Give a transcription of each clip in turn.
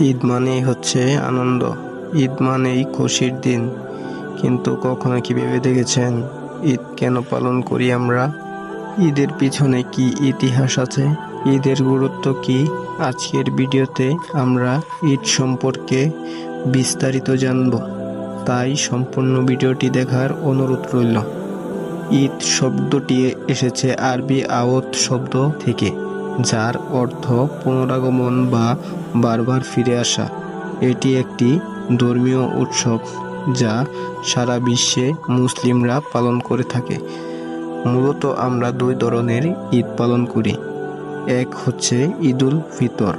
ঈদ মানেই হচ্ছে আনন্দ। ঈদ মানেই খুশির দিন। কিন্তু কখনো কি ভেবে দেখেছেন ঈদ কেন পালন করি আমরা? ঈদের পিছনে কি ইতিহাস আছে? ঈদের গুরুত্ব কি? আজকের ভিডিওতে আমরা ঈদ সম্পর্কে বিস্তারিত জানব। তাই সম্পূর্ণ ভিডিওটি দেখার অনুরোধ রইল। ঈদ শব্দটি এসেছে আরবি আওত শব্দ থেকে। যার অর্থ পুনরাগমন বা বারবার ফিরে আসা। এটি একটি ধর্মীয় উৎসব যা সারা বিশ্বে মুসলিমরা পালন করে থাকে। মূলত আমরা দুই ধরনের ঈদ পালন করি। এক হচ্ছে ঈদুল ফিতর।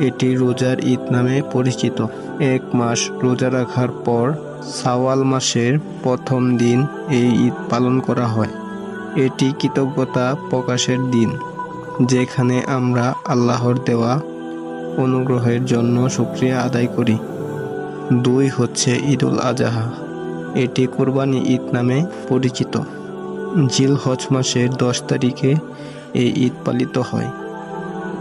এটি রোজার ঈদ নামে পরিচিত। এক মাস রোজা রাখার পর সাওয়াল মাসের প্রথম দিন এই ঈদ পালন করা হয়। এটি কৃতজ্ঞতা প্রকাশের দিন। যেখানে আমরা আল্লাহর দেওয়া অনুগ্রহের জন্য শুক্রিয়া আদায় করি। দুই হচ্ছে ঈদুল আজহা। এটি কোরবানি ঈদ নামে পরিচিত। জিল হজ মাসের দশ তারিখে এই ঈদ পালিত হয়।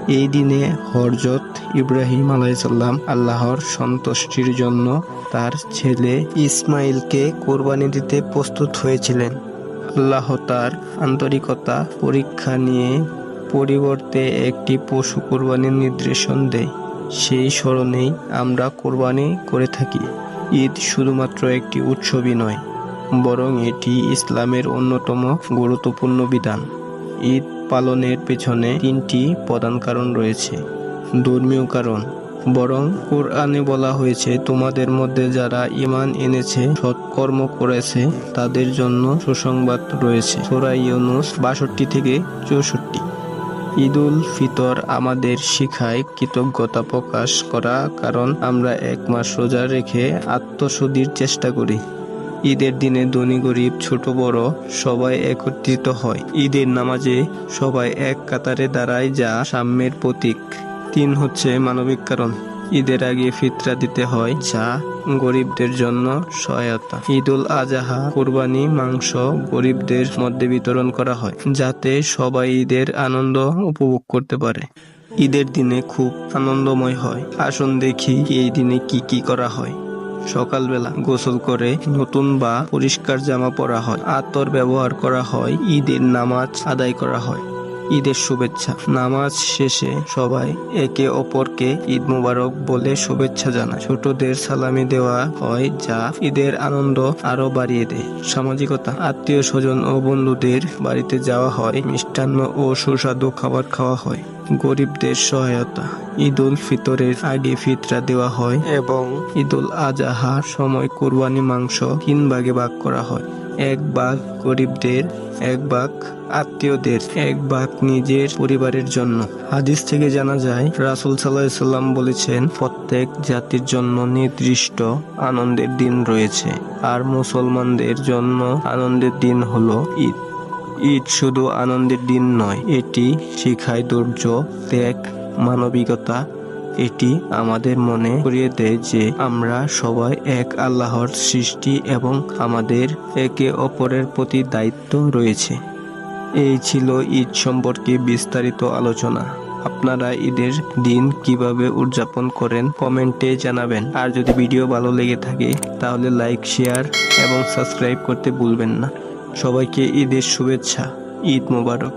এই দিনে হরজত ইব্রাহিম আলাইসাল্লাম আল্লাহর সন্তুষ্টির জন্য তার ছেলে ইসমাইলকে কোরবানি দিতে প্রস্তুত হয়েছিলেন। আল্লাহ তার আন্তরিকতা পরীক্ষা নিয়ে পরিবর্তে একটি পশু কোরবানির নির্দেশন দেয়। সেই স্মরণেই আমরা কোরবানি করে থাকি। ঈদ শুধুমাত্র একটি উৎসবই নয়, বরং এটি ইসলামের অন্যতম গুরুত্বপূর্ণ বিধান। ঈদ পালনের পেছনে তিনটি প্রধান কারণ রয়েছে। ধর্মীয় কারণ, বরং কোরআনে বলা হয়েছে, তোমাদের মধ্যে যারা ইমান এনেছে সৎকর্ম করেছে, তাদের জন্য সুসংবাদ রয়েছে। সোরা ইউনুস বাষট্টি থেকে চৌষট্টি। ঈদুল ফিতর আমাদের শিখায় কৃতজ্ঞতা প্রকাশ করা, কারণ আমরা এক মাস রোজা রেখে আত্মশুদ্ধির চেষ্টা করি। ঈদের দিনে ধনী, গরিব, ছোট, বড় সবাই একত্রিত হয়। ঈদের নামাজে সবাই এক কাতারে দাঁড়ায়, যা সাম্যের প্রতীক। তিন হচ্ছে মানবিক কারণ। ঈদের আগে ফিতরা দিতে হয়, যা গরিবদের জন্য সহায়তা। ঈদুল আজাহা, কোরবানি, মাংস গরিবদের মধ্যে বিতরণ করা হয়, যাতে সবাই ঈদের আনন্দ উপভোগ করতে পারে। ঈদের দিনে খুব আনন্দময় হয়। আসুন দেখি এই দিনে কি কি করা হয়। সকালবেলা গোসল করে নতুন বা পরিষ্কার জামা পরা হয়। আতর ব্যবহার করা হয়। ঈদের নামাজ আদায় করা হয়। ঈদের শুভেচ্ছা। নামাজ শেষে সবাই একে অপরকে ঈদ মুবারক বলে শুভেচ্ছা জানায়। ছোটদের সালামি দেওয়া হয় যা ঈদের আনন্দ আরও বাড়িয়ে দেয়। সামাজিকতা, আত্মীয় স্বজন ও বন্ধুদের বাড়িতে যাওয়া হয়, মিষ্টান্ন ও সুস্বাদু খাবার খাওয়া হয়। গরিবদের সহায়তা, ঈদুল ফিতরের আগে ফিতরা দেওয়া হয় এবং ঈদুল আজাহার সময় কোরবানি মাংস তিন ভাগে ভাগ করা হয়। এক ভাগ গরিবদের, এক ভাগ আত্মীয়দের, এক ভাগ নিজের পরিবারের জন্য। হাদিস থেকে জানা যায়, রাসুল সাল্লাম বলেছেন, প্রত্যেক জাতির জন্য নির্দিষ্ট আনন্দের দিন রয়েছে, আর মুসলমানদের জন্য আনন্দের দিন হলো ঈদ। ঈদ শুধু আনন্দের দিন নয়, এটি শিখায় ধৈর্য, ত্যাগ, মানবিকতা এটি আমাদের মনে করিয়ে দেয় যে আমরা সবাই এক আল্লাহর সৃষ্টি এবং আমাদের একে অপরের প্রতি দায়িত্ব রয়েছে। এই ছিল ঈদ সম্পর্কে বিস্তারিত আলোচনা। আপনারা ঈদের দিন কীভাবে উদযাপন করেন কমেন্টে জানাবেন। আর যদি ভিডিও ভালো লেগে থাকে, তাহলে লাইক, শেয়ার এবং সাবস্ক্রাইব করতে ভুলবেন না। সবাইকে ঈদের শুভেচ্ছা, ঈদ মোবারক।